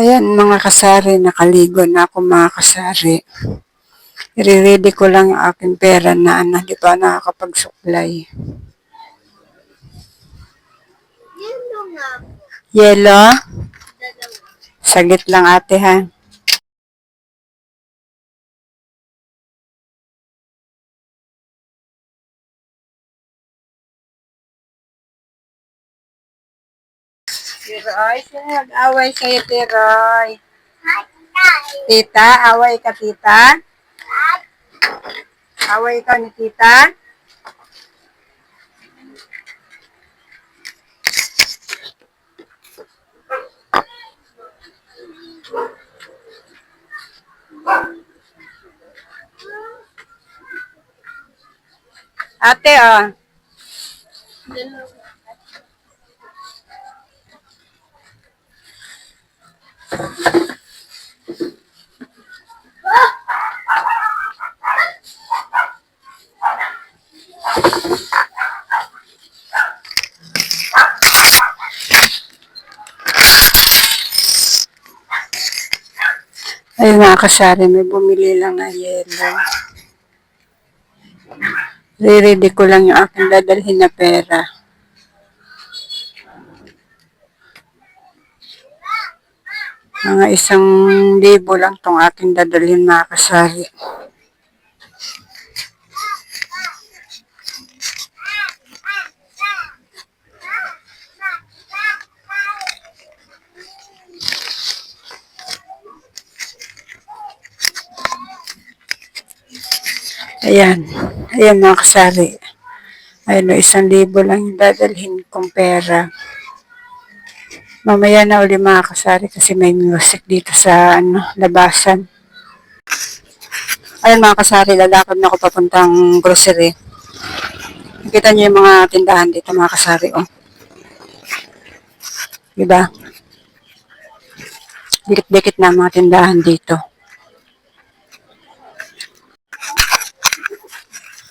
Ayan mga kasari, nakaligo na ako mga kasari. I-ready ko lang ang aking pera na ano, di pa nakakapag-supply. Yellow. Saglit lang ate ha. Sino nag-away sa'yo, Tiroy? Tita, away ka, tita? Away ka ni tita? Ate, oh. Ayun mga kasari, may bumili lang na yellow. Re-ready ko lang yung aking dadalhin na pera. Mga isang libo lang tong aking dadalhin mga kasari. Ayan. Ayan mga kasari. Ayun, o, isang libo lang yung dadalhin kong pera. Mamaya na uli mga kasari kasi may music dito sa ano, labasan. Ayun mga kasari, lalakad na ako papuntang grocery. Nakita niyo yung mga tindahan dito mga kasari, oh. Diba? Dikit-dikit na mga tindahan dito.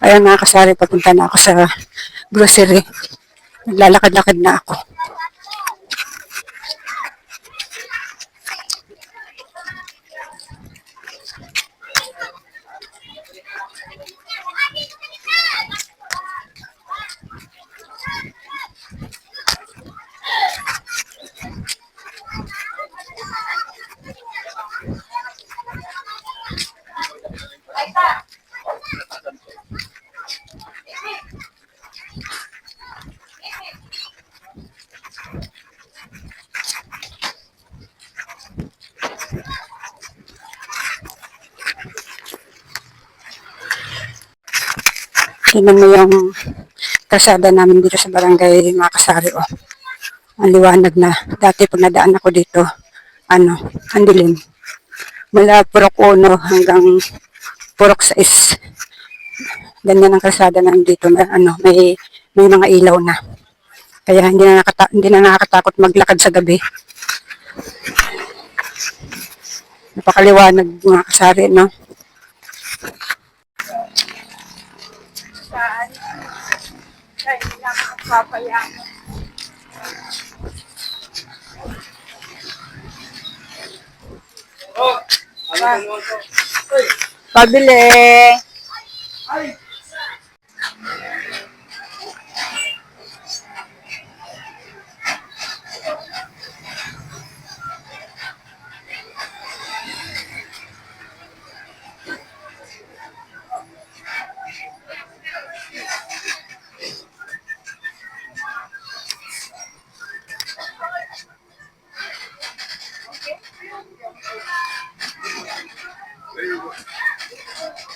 Ayan mga kasari, papunta na ako sa grocery. Naglalakad-lakad na ako. Tingnan mo yung kasada namin dito sa barangay mga kasari, oh. Ang liwanag na. Dati pag nadaan ako dito, ano, ang dilim. Mula Purok 1 hanggang Purok 6. Ganyan ang kalsada na dito na ano, may may mga ilaw na. Kaya hindi na nakata hindi na nakakatakot maglakad sa gabi. Napakaliwanag mga kasari, no? Saan? Kaya hindi ako magpapayaman. Pabili.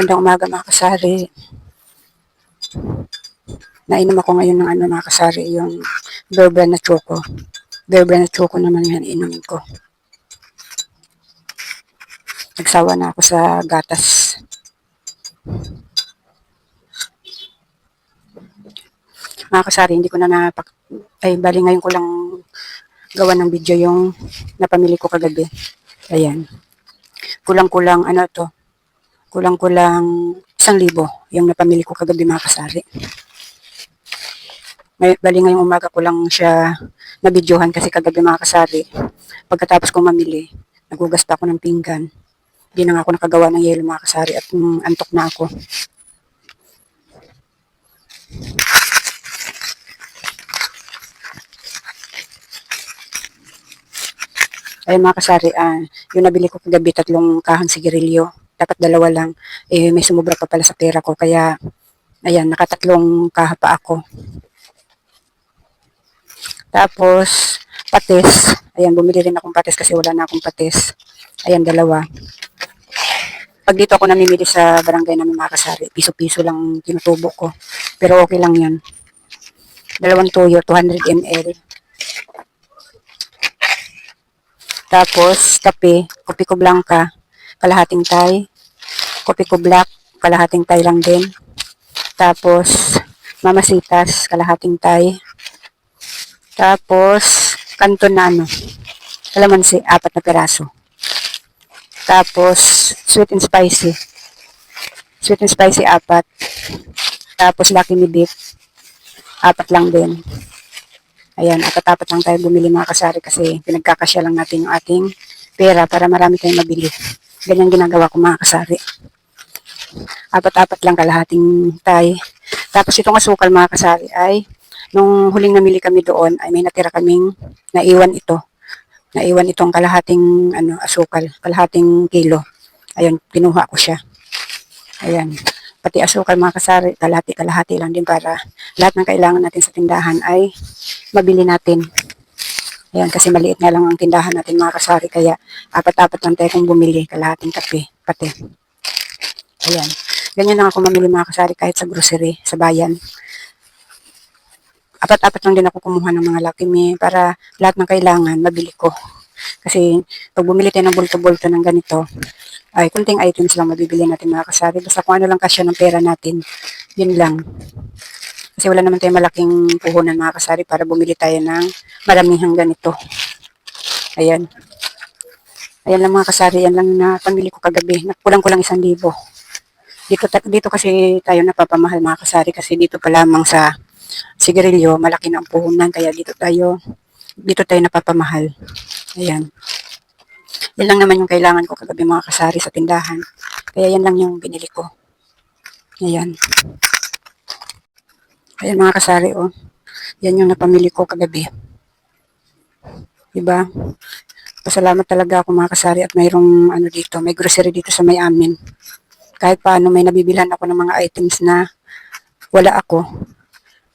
Magandang umaga mga kasari. Nainom ako ngayon ng ano mga kasari, yung Bear na choco. Bear na choco naman yan, inumin ko. Nagsawa na ako sa gatas. Mga kasari, hindi ko na napak... Ay, bali ngayon ko lang gawa ng video yung napamili ko kagabi. Ayan. Kulang-kulang, ano to, kulang-kulang isang libo yung napamili ko kagabi mga kasari. Ngay, bali ngayong umaga ko lang siya nabidyohan kasi kagabi mga kasari. Pagkatapos kong mamili, nagugas pa ako ng pinggan. Hindi na ako nakagawa ng yelo mga kasari at mm, antok na ako. Ay mga kasari, ah, yung nabili ko kagabi tatlong kahang sigarilyo. Dapat dalawa lang. Eh, may sumubra pa pala sa pera ko. Kaya, ayan, nakatatlong kaha pa ako. Tapos, patis. Ayan, bumili rin akong patis kasi wala na akong patis. Ayan, dalawa. Pag dito ako namimili sa barangay namin mga piso-piso lang tinutubo ko. Pero okay lang yan. Dalawang tuyo, 200 ml. Tapos, kape, kopi ko blanca, kalahating tay. Kopi ko black, kalahating tay lang din. Tapos, mamasitas, kalahating tay. Tapos, kanton na ano, kalamansi, apat na peraso. Tapos, sweet and spicy. Sweet and spicy, apat. Tapos, Lucky Me Dip, apat lang din. Ayan, apat-apat lang tayo bumili mga kasari kasi pinagkakasya lang natin yung ating pera para marami tayong mabili. Ganyan ginagawa ko mga kasari. Apat-apat lang kalahating tay. Tapos itong asukal mga kasari ay nung huling namili kami doon ay may natira kaming naiwan ito. Naiwan itong kalahating ano asukal, kalahating kilo. Ayun, kinuha ko siya. Ayan. Pati asukal mga kasari, kalahati-kalahati lang din para lahat ng kailangan natin sa tindahan ay mabili natin. Ayan, kasi maliit nga lang ang tindahan natin mga kasari, kaya apat-apat lang tayo kung bumili, kalahating kape, pati. Ayan. Ganyan lang ako mamili mga kasari kahit sa grocery, sa bayan. Apat-apat lang din ako kumuha ng mga Lucky Me para lahat ng kailangan mabili ko. Kasi pag bumili tayo ng bulto-bulto ng ganito, ay kunting items lang mabibili natin mga kasari. Basta kung ano lang kasya ng pera natin, yun lang. Kasi wala naman tayong malaking puhunan mga kasari para bumili tayo ng maramihang ganito. Ayan. Ayan lang mga kasari, yan lang na pamili ko kagabi. Kulang ko lang isang libo. Dito, dito kasi tayo napapamahal mga kasari kasi dito pa lamang sa sigarilyo, malaki na ang puhunan. Kaya dito tayo, dito tayo napapamahal. Ayan. Yan lang naman yung kailangan ko kagabi mga kasari sa tindahan. Kaya yan lang yung binili ko. Ayan. Ayan mga kasari, oh. Yan yung napamili ko kagabi. Diba? Pasalamat talaga ako mga kasari at mayroong ano dito, may grocery dito sa may amin. Kahit paano may nabibilhan ako ng mga items na wala ako.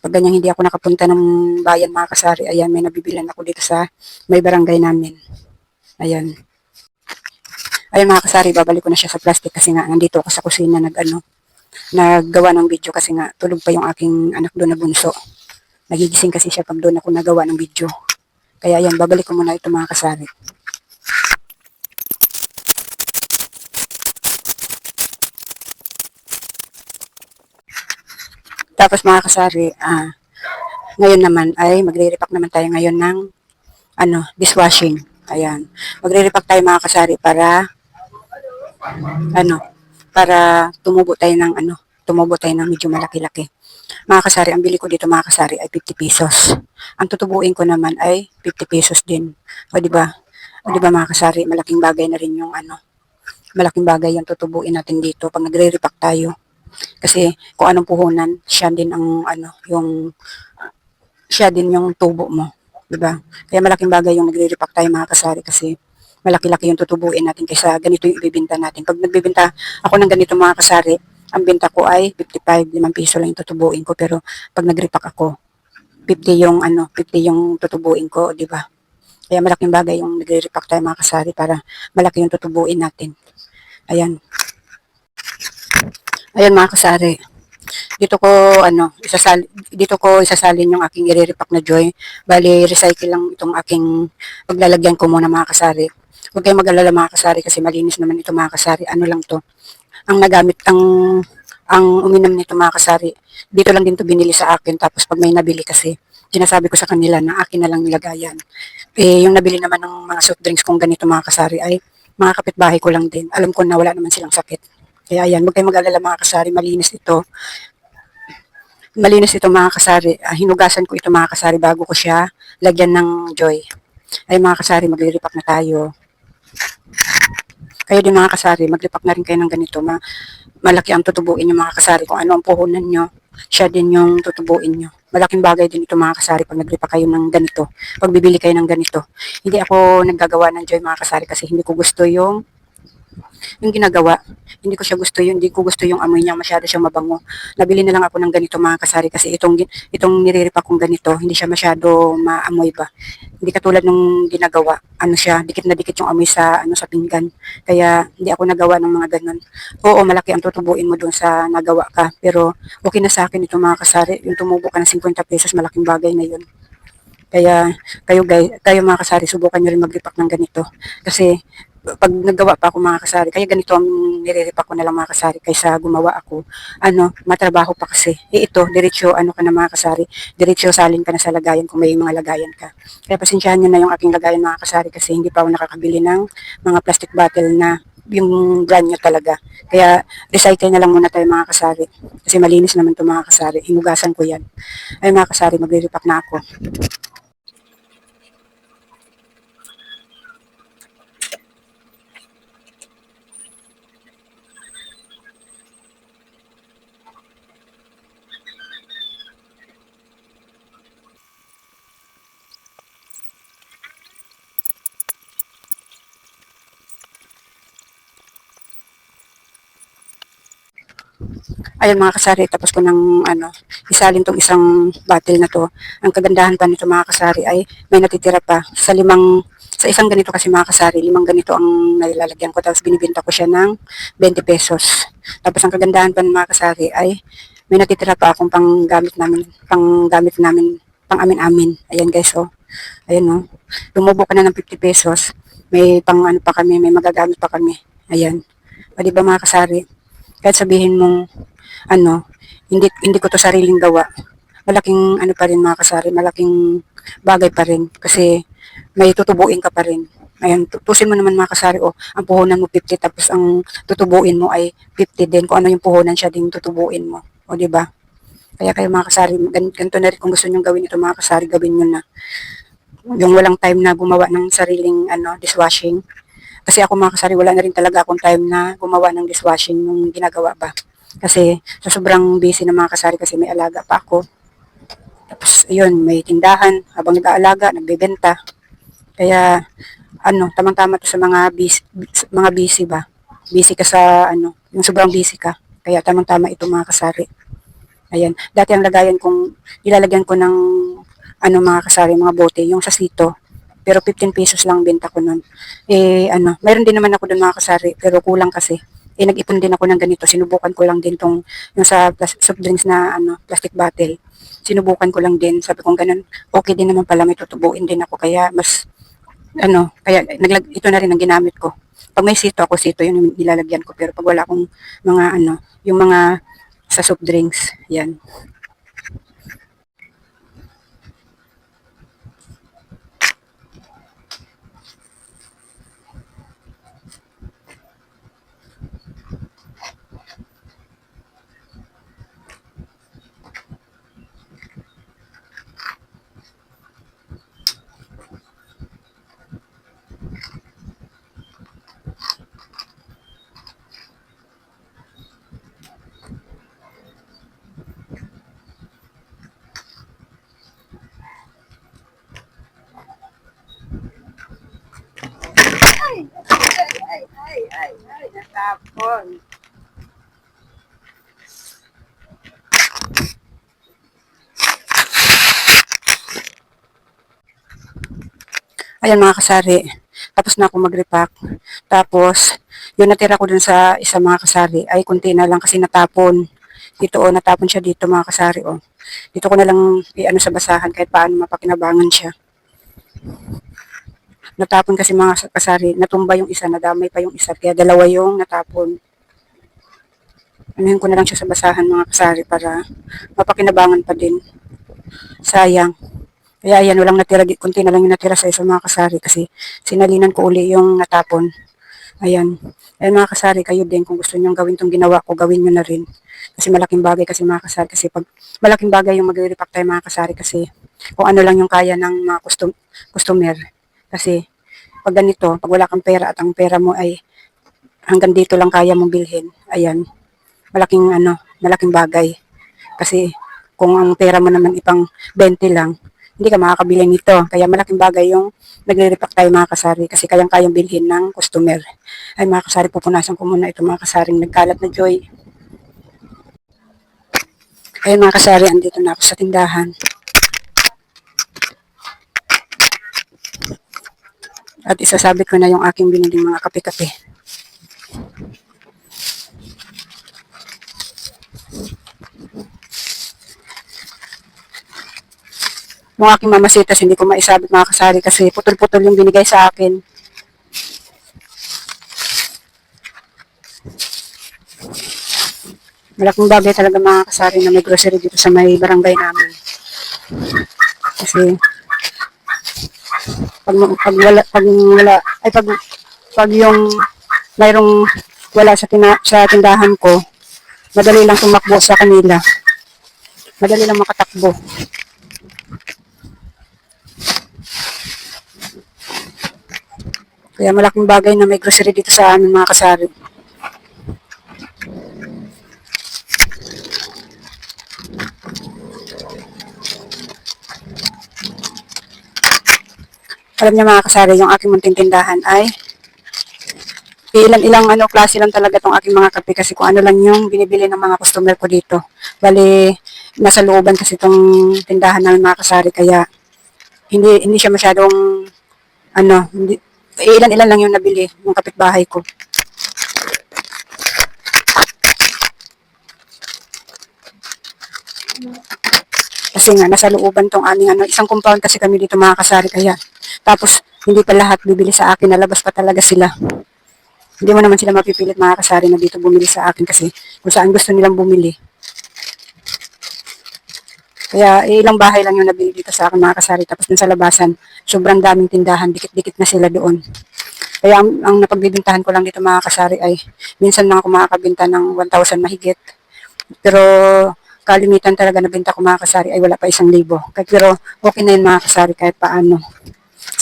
Pag ganyan hindi ako nakapunta ng bayan mga kasari, ayan may nabibilhan ako dito sa may barangay namin. Ayan. Ayan mga kasari, babalik ko na siya sa plastic kasi nga nandito ako sa kusina nag ano, naggawa ng video kasi nga tulog pa yung aking anak doon na bunso. Nagigising kasi siya pag doon ako nagawa ng video. Kaya yan, babalik ko muna ito mga kasari. Tapos mga kasari, ah, ngayon naman ay magre-repack naman tayo ngayon ng ano, dishwashing. Ayan. Magre-repack tayo mga kasari para ano, para tumubo tayo ng ano, tumubo tayo ng medyo malaki-laki. Mga kasari, ang bili ko dito mga kasari ay 50 pesos. Ang tutubuin ko naman ay 50 pesos din. O di ba? O di ba mga kasari, malaking bagay na rin yung ano, malaking bagay yung tutubuin natin dito pag nagre-repack tayo. Kasi kung anong puhunan, siya din ang ano, yung siya din yung tubo mo, 'di ba? Kaya malaking bagay yung nagre-repack tayo mga kasari kasi malaki-laki yung tutubuin natin kaysa ganito yung ibibenta natin. Pag nagbebenta ako ng ganito mga kasari, ang benta ko ay 55, 5 piso lang yung tutubuin ko pero pag nag-repack ako, 50 yung ano, 50 yung tutubuin ko, 'di ba? Kaya malaking bagay yung nagre-repack tayo mga kasari para malaki yung tutubuin natin. Ayan. Ayan mga kasari. Dito ko ano, isasali dito ko isasalin yung aking iriripak na joy. Bali recycle lang itong aking paglalagyan ko muna mga kasari. Huwag kayong mag-alala mga kasari kasi malinis naman ito mga kasari. Ano lang to? Ang nagamit ang ang uminom nito mga kasari. Dito lang din to binili sa akin tapos pag may nabili kasi sinasabi ko sa kanila na akin na lang nilagayan. Eh, yung nabili naman ng mga soft drinks kong ganito mga kasari ay mga kapitbahay ko lang din. Alam ko na wala naman silang sakit. Kaya ayan, huwag kayong mag-alala mga kasari, malinis ito. Malinis ito mga kasari. Ah, hinugasan ko ito mga kasari bago ko siya lagyan ng joy. Ay mga kasari, magliripak na tayo. Kayo din mga kasari, maglipak na rin kayo ng ganito. Ma malaki ang tutubuin nyo mga kasari. Kung ano ang puhunan nyo, siya din yung tutubuin nyo. Malaking bagay din ito mga kasari pag naglipak kayo ng ganito. Pag bibili kayo ng ganito. Hindi ako naggagawa ng joy mga kasari kasi hindi ko gusto yung yung ginagawa. Hindi ko siya gusto yun. Hindi ko gusto yung amoy niya. Masyado siyang mabango. Nabili na lang ako ng ganito mga kasari kasi itong, itong niriripa kong ganito, hindi siya masyado maamoy ba. Hindi katulad nung ginagawa. Ano siya, dikit na dikit yung amoy sa, ano, sa pinggan. Kaya hindi ako nagawa ng mga ganun. Oo, malaki ang tutubuin mo dun sa nagawa ka. Pero okay na sa akin ito mga kasari. Yung tumubo ka ng 50 pesos, malaking bagay na yun. Kaya kayo guys, kayo mga kasari, subukan nyo rin mag-repack ng ganito. Kasi pag naggawa pa ako mga kasari, kaya ganito ang nire-repack ko na lang mga kasari kaysa gumawa ako. Ano, matrabaho pa kasi. Eh ito, diretso ano ka na mga kasari, diretso salin ka na sa lagayan kung may mga lagayan ka. Kaya pasensyahan nyo na yung aking lagayan mga kasari kasi hindi pa ako nakakabili ng mga plastic bottle na yung brand nyo talaga. Kaya recycle na lang muna tayo mga kasari. Kasi malinis naman to mga kasari. Hinugasan ko yan. Ay mga kasari, magre-repack na ako. Ayun mga kasari, tapos ko ng ano, isalin tong isang bottle na to. Ang kagandahan pa nito mga kasari ay may natitira pa. Sa limang, sa isang ganito kasi mga kasari, limang ganito ang nailalagyan ko. Tapos binibenta ko siya ng 20 pesos. Tapos ang kagandahan pa mga kasari ay may natitira pa akong panggamit namin, panggamit namin, pang amin-amin. Ayan guys, oh. Ayan, oh. Lumubo ka na ng 50 pesos. May pang ano pa kami, may magagamit pa kami. Ayan. O, di ba mga kasari? Kahit sabihin mong ano, hindi hindi ko to sariling gawa. Malaking ano pa rin mga kasari, malaking bagay pa rin kasi may tutubuin ka pa rin. Ayan, tutusin mo naman mga kasari, o ang puhunan mo 50 tapos ang tutubuin mo ay 50 din. Kung ano yung puhunan siya din tutubuin mo. O di ba? Kaya kayo mga kasari, gan- ganito na rin kung gusto nyo gawin ito mga kasari, gawin nyo na. Yung walang time na gumawa ng sariling ano, dishwashing. Kasi ako mga kasari, wala na rin talaga akong time na gumawa ng dishwashing nung ginagawa ba. Kasi sa sobrang busy ng mga kasari kasi may alaga pa ako. Tapos ayun, may tindahan habang nag-aalaga, nagbebenta. Kaya ano, tamang-tama to sa mga busy, mga busy ba. Busy ka sa ano, yung sobrang busy ka. Kaya tamang-tama ito mga kasari. Ayan, dati ang lagayan kong ilalagyan ko ng ano mga kasari, mga bote, yung sa sito. Pero 15 pesos lang benta ko nun. Eh ano, mayroon din naman ako doon mga kasari, pero kulang kasi eh nag-ipon din ako ng ganito. Sinubukan ko lang din tong yung sa soft drinks na ano, plastic bottle. Sinubukan ko lang din. Sabi ko ganun, okay din naman pala may tutubuin din ako kaya mas ano, kaya naglag ito na rin ang ginamit ko. Pag may sito ako, sito yun yung nilalagyan ko. Pero pag wala akong mga ano, yung mga sa soft drinks, yan. Ay, ay, ay, ay, natapon. Ayan mga kasari, tapos na ako mag-repack. Tapos, yung natira ko dun sa isa mga kasari ay kunti na lang kasi natapon. Dito o, natapon siya dito mga kasari o. Dito ko na lang i-ano sa basahan kahit paano mapakinabangan siya. Natapon kasi mga kasari, natumba yung isa, nadamay pa yung isa, kaya dalawa yung natapon. Anuhin ko na lang siya sa basahan mga kasari para mapakinabangan pa din. Sayang. Kaya ayan, walang natira, kunti na lang yung natira sa isang mga kasari kasi sinalinan ko uli yung natapon. Ayan. Ayan mga kasari, kayo din, kung gusto nyo gawin tong ginawa ko, gawin nyo na rin. Kasi malaking bagay kasi mga kasari. Kasi pag malaking bagay yung magre-repack tayo mga kasari kasi kung ano lang yung kaya ng mga custom, customer. Kasi pag ganito, pag wala kang pera at ang pera mo ay hanggang dito lang kaya mong bilhin, ayan, malaking ano, malaking bagay. Kasi kung ang pera mo naman ipang 20 lang, hindi ka makakabili nito. Kaya malaking bagay yung nagre-repack tayo mga kasari kasi kayang-kayang bilhin ng customer. Ay mga kasari, pupunasan ko muna ito mga kasaring nagkalat na joy. Ayun mga kasari, andito na ako sa tindahan. At isasabi ko na yung aking biniling mga kape-kape. Yung aking mamasitas, hindi ko maisabit mga kasari kasi putol-putol yung binigay sa akin. Malaking bagay talaga mga kasari na may grocery dito sa may barangay namin. Kasi pag, pag wala, pag wala, ay pag, pag yung mayroong wala sa, tina, sa tindahan ko, madali lang tumakbo sa kanila. Madali lang makatakbo. Kaya malaking bagay na may grocery dito sa amin mga kasari. Alam niyo mga kasari, yung aking munting ay ilan-ilang ano klase lang talaga tong aking mga kape kasi kung ano lang yung binibili ng mga customer ko dito. Bali, nasa looban kasi tong tindahan namin mga kasari kaya hindi hindi siya masyadong ano, hindi, ilan-ilan lang yung nabili ng kapitbahay ko. Kasi nga, nasa looban tong aming ano, isang compound kasi kami dito mga kasari kaya. Tapos, hindi pa lahat bibili sa akin, nalabas pa talaga sila. Hindi mo naman sila mapipilit mga kasari na dito bumili sa akin kasi kung saan gusto nilang bumili. Kaya eh, ilang bahay lang yung nabili dito sa akin mga kasari. Tapos dun sa labasan, sobrang daming tindahan, dikit-dikit na sila doon. Kaya ang, ang napagbibintahan ko lang dito mga kasari ay minsan lang ako makakabinta ng 1,000 mahigit. Pero kalimitan talaga na binta ko mga kasari ay wala pa isang libo. Pero okay na yun mga kasari kahit paano.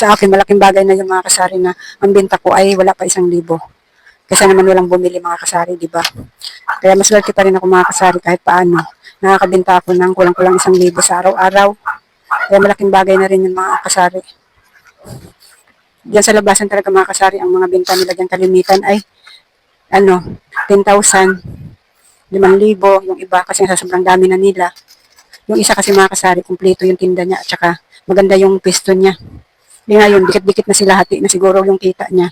Sa akin, malaking bagay na yung mga kasari na ang binta ko ay wala pa isang libo. Kasi naman walang bumili mga kasari, di ba? Kaya maswerte pa rin ako mga kasari kahit paano. Nakakabinta ako ng kulang-kulang isang libo sa araw-araw. Kaya malaking bagay na rin yung mga kasari. Diyan sa labasan talaga mga kasari, ang mga binta nila diyan kalimitan ay ano, 10,000, 5,000, yung iba kasi sa sobrang dami na nila. Yung isa kasi mga kasari, kumpleto yung tinda niya at saka maganda yung pisto niya. Di ngayon, dikit-dikit na sila hati na siguro yung kita niya.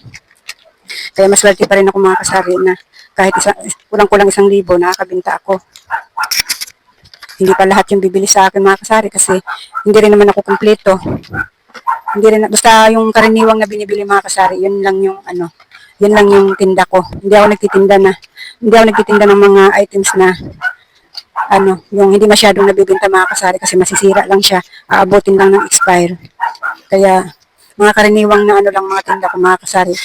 Kaya maswerte pa rin ako mga kasari na kahit isa, kulang-kulang isang libo, nakakabinta ako. Hindi pa lahat yung bibili sa akin mga kasari kasi hindi rin naman ako kumpleto. Hindi rin, basta yung karaniwang na binibili mga kasari, yun lang yung ano, yun lang yung tinda ko. Hindi ako nagtitinda na, hindi ako nagtitinda ng mga items na ano, yung hindi masyadong nabibenta mga kasari kasi masisira lang siya, aabutin lang ng expire. Kaya, mga karaniwang na ano lang mga tinda ko mga kasari,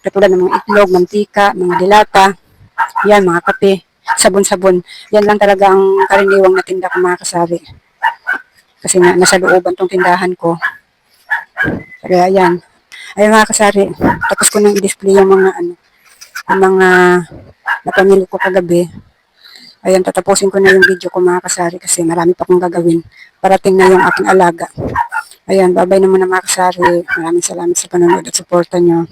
katulad ng mga itlog, mantika, mga dilata, yan, mga kape, sabon-sabon. Yan lang talaga ang karaniwang na tinda ko mga kasari. Kasi nga, nasa looban tong tindahan ko. Kaya yan. Ay mga kasari, tapos ko nang i-display yung mga ano, yung mga napamili ko kagabi. Ayan, tatapusin ko na yung video ko mga kasari kasi marami pa akong gagawin. Parating na yung aking alaga. Ayan, babay na muna mga kasari. Maraming salamat sa panonood at suporta nyo.